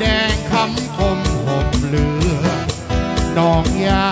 แดงคำคมห่มเหลือนองยา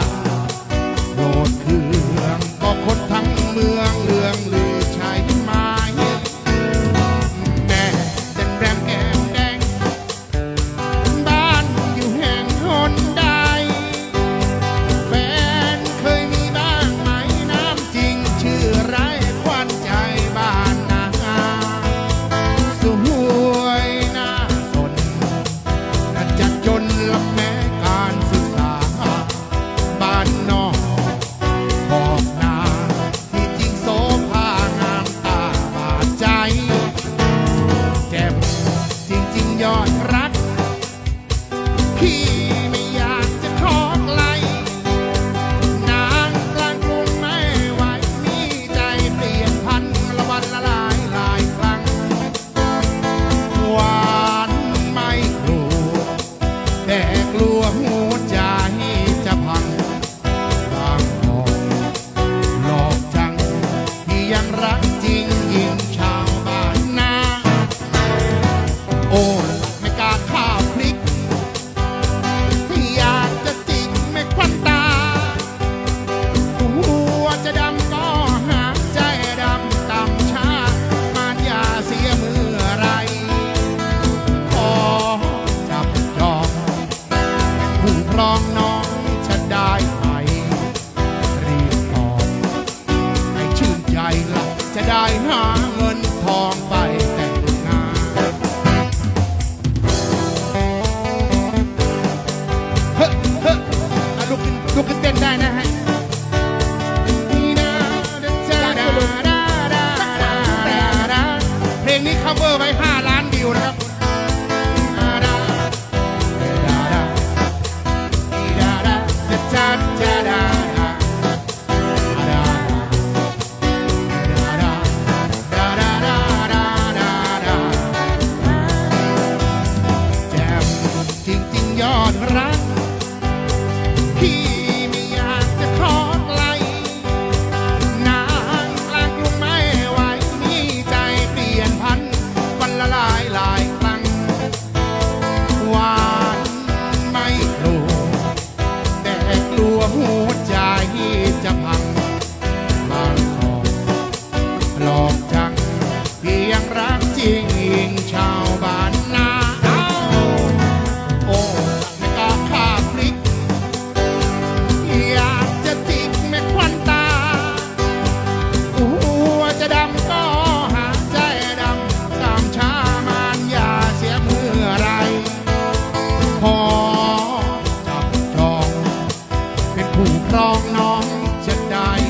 ร้องจะได้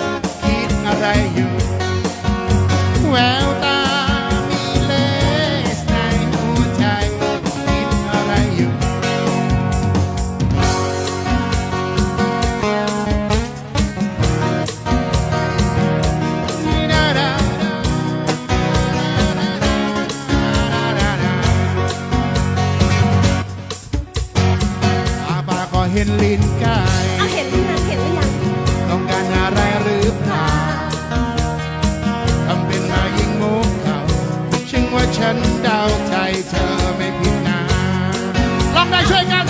เห็นลิ้นไก่เอาเห็นหรือยัเห็นหรือยังต้องการอะไรหรือเปล่าทำเป็นมายิงโมกเขาชิงว่าฉันดาวใจเธอไม่ผิดนาลองได้ช่วยกัน